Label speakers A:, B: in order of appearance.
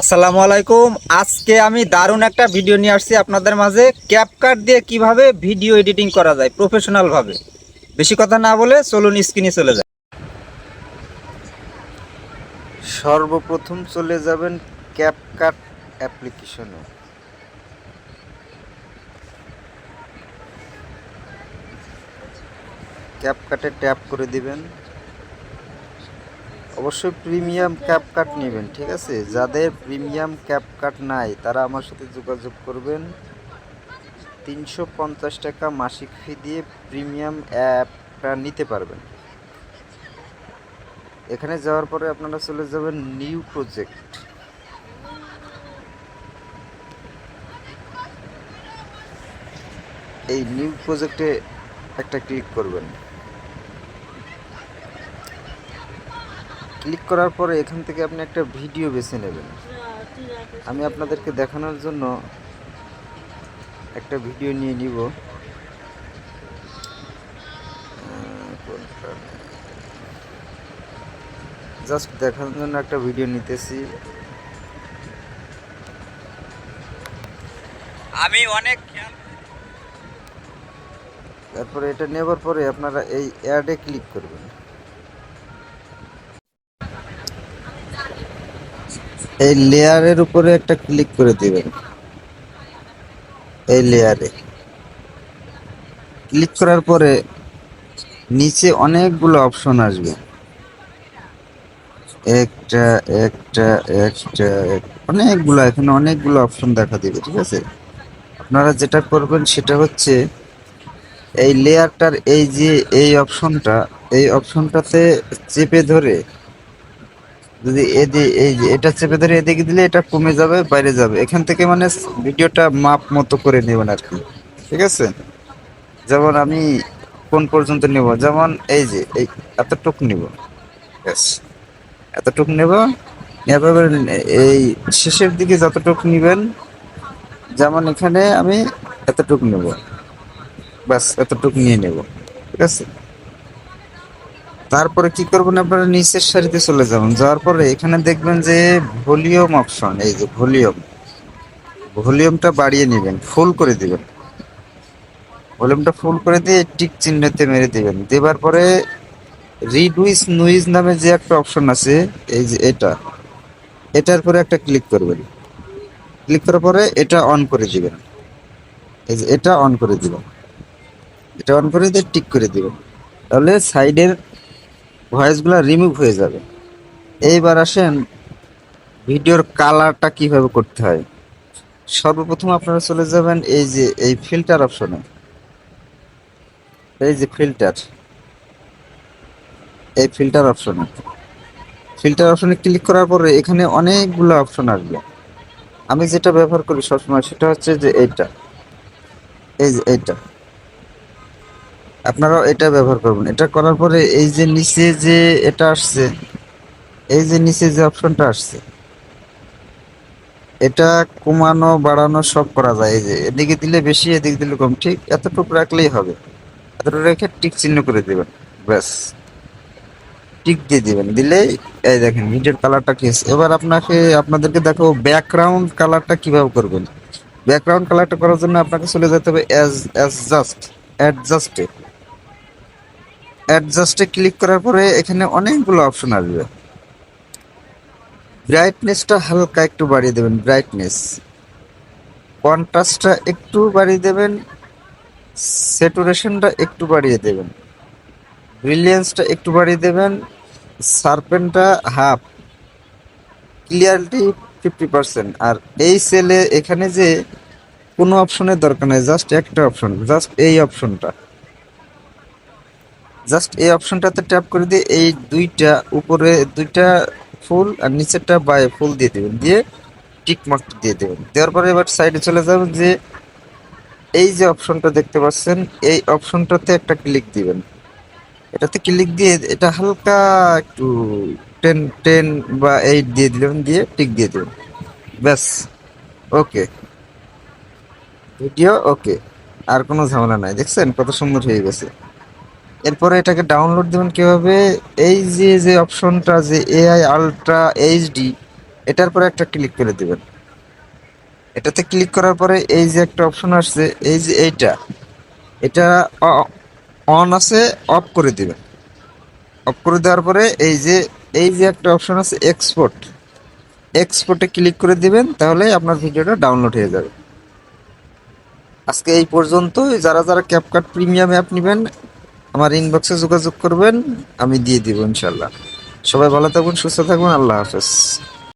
A: আসসালামু আলাইকুম। আজকে আমি দারুণ একটা ভিডিও নিয়ে আসছি আপনাদের মাঝে। ক্যাপকাট দিয়ে কীভাবে ভিডিও এডিটিং করা যায় প্রফেশনাল ভাবে বেশি কথা না বলে চলুন স্ক্রিনে চলে যায় সর্বপ্রথম চলে যাবেন ক্যাপকাট অ্যাপ্লিকেশনে ক্যাপকাটে ট্যাপ করে দিবেন। অবশ্যই প্রিমিয়াম ক্যাপ কাট নেবেন, ঠিক আছে? যাদের প্রিমিয়াম ক্যাপ কাট নাই, তারা আমার সাথে যোগাযোগ করবেন। তিনশো পঞ্চাশ টাকা মাসিক ফি দিয়ে প্রিমিয়াম অ্যাপটা নিতে পারবেন। এখানে যাওয়ার পরে আপনারা চলে যাবেন নিউ প্রজেক্ট এই নিউ প্রজেক্টে একটা ক্লিক করবেন। ক্লিক করার পরে এখান থেকে আপনি একটা ভিডিও বেছে নেবেন। আমি আপনাদেরকে দেখানোর জন্য একটা ভিডিও নিয়ে নিব। জাস্ট দেখানোর জন্য একটা ভিডিও নিতেছি। আমি অনেক তারপরে এটা নেবার পরে আপনারা এই অ্যাডে ক্লিক করবেন। এই লেয়ারের উপরে একটা ক্লিক করে দিবেন। এই লেয়ারে ক্লিক করার পরে নিচে অনেকগুলো অপশন আসবে। একটা একটা একটা, অনেকগুলো, এখানে অনেকগুলো অপশন দেখা দিবে, ঠিক আছে? আপনারা যেটা করবেন সেটা হচ্ছে এই লেয়ারটার এই যে, এই অপশনটা এই অপশনটাতে চেপে ধরে যদি এই এটা চেপে ধরে এদিকে দিলে এটা কমে যাবে, বাইরে যাবে। এখান থেকে মানে ভিডিওটা মাপ মতো করে নেবেন আর কি। ঠিক আছে? যেমন আমি কোন পর্যন্ত নেব? যেমন এই যে, এই এতটুক নিব। এতটুক নেব। নেওয়ার এই শেষের দিকে যতটুক নেবেন, যেমন এখানে আমি এতটুক নেব। ব্যাস, এতটুক নিয়ে নেব। ঠিক আছে? তারপরে কি করবেন আপনারা? নিচের সারিতে চলে যাবেন। যাওয়ার পরে এখানে দেখবেন যে ভলিউম অপশন, এই যে ভলিউম। ভলিউমটা বাড়িয়ে নেবেন, ফুল করে দিবেন। ভলিউমটা ফুল করে দিয়ে টিক চিহ্নতে মেরে দিবেন। দেবার পরে রিডুইস নুইজ নামে যে একটা অপশন আছে, এই যে এটা, এটার পরে একটা ক্লিক করবেন। ক্লিক করার পরে এটা অন করে দিবেন। এই যে এটা অন করে দিবেন। এটা অন করে দিয়ে টিক করে দিবেন। তাহলে সাইডের ভয়েসগুলো রিমুভ হয়ে যাবে। এইবার আসেন, ভিডিওর কালারটা কীভাবে করতে হয়। সর্বপ্রথম আপনারা চলে যাবেন এই যে, এই ফিল্টার অপশনে এই যে ফিল্টার এই ফিল্টার অপশনে ফিল্টার অপশনে ক্লিক করার পরে এখানে অনেকগুলো অপশন আসবে। আমি যেটা ব্যবহার করি সবসময় সেটা হচ্ছে যে এইটা। এই যে এইটা। আপনারাও এটা ব্যবহার করবেন। এটা করার পরে এই যে নিচে যে এটা আসছে, এই যে নিচে যে অপশনটা আসছে, এটা কমানো, বাড়ানো সব করা যায়। এই যে এদিকে দিলে বেশি, এদিকে দিলে কম। ঠিক এতটুকু রাখলেই হবে। এতটুকু রেখে টিক চিহ্ন করে দেবেন। ব্যাস। টিক দিয়ে দিবেন। দিলেই এই দেখেন, ভিডিওর কালারটা কি এবার আপনাকে, আপনাদেরকে দেখো ব্যাকগ্রাউন্ড কালারটা কীভাবে করবেন। ব্যাকগ্রাউন্ড কালারটা করার জন্য আপনাকে চলে যেতে হবে অ্যাজ অ্যাজ জাস্ট অ্যাডজাস্টে অ্যাডজাস্টে ক্লিক করার পরে এখানে অনেকগুলো অপশন আসবে। ব্রাইটনেসটা হালকা একটু বাড়িয়ে দেবেন ব্রাইটনেস কন্ট্রাস্টটা একটু বাড়িয়ে দেবেন স্যাচুরেশনটা একটু বাড়িয়ে দেবেন। ব্রিলিয়েন্সটা একটু বাড়িয়ে দেবেন সার্পেনটা হাফ ক্লিয়ারিটি ফিফটি পার্সেন্ট আর এই সেলে এখানে যে কোনো অপশনের দরকার নেই জাস্ট একটা অপশন জাস্ট এই অপশনটা জাস্ট এই অপশনটাতে ট্যাপ করে দিয়ে এই দুইটা উপরে দুইটা ফুল আর নিচেরটা বাই ফুল দিয়ে দেবেন। দিয়ে টিক মার্ক দিয়ে দেবেন। দেওয়ার পরে এবার সাইডে চলে যাবেন যে এই যে অপশনটা দেখতে পাচ্ছেন, এই অপশনটাতে একটা ক্লিক দিবেন। এটাতে ক্লিক দিয়ে এটা হালকা একটু টেন টেন বা এইট দিয়ে দিলেন দিয়ে টিক দিয়ে দেবেন। ব্যাস ওকে ভিডিও ওকে আর কোনো ঝামেলা নাই। দেখছেন কত সুন্দর হয়ে গেছে। এরপরে এটাকে ডাউনলোড দেবেন কীভাবে? এই যে যে অপশনটা যে এআই আলট্রা এইচডি এটার পরে একটা ক্লিক করে দেবেন। এটাতে ক্লিক করার পরে এই যে একটা অপশন আসছে, এই যে এইটা, এটা অন আছে অফ করে দিবেন। অফ করে দেওয়ার পরে এই যে এই যে একটা অপশন আছে এক্সপোর্ট এক্সপোর্টে ক্লিক করে দিবেন, তাহলে আপনার ভিডিওটা ডাউনলোড হয়ে যাবে। আজকে এই পর্যন্ত যারা যারা ক্যাপকাট প্রিমিয়াম অ্যাপ নেবেন আমার ইনবক্সে যোগাযোগ করবেন, আমি দিয়ে দিব ইনশাল্লাহ। সবাই ভালো থাকুন, সুস্থ থাকুন, আল্লাহ হাফেজ।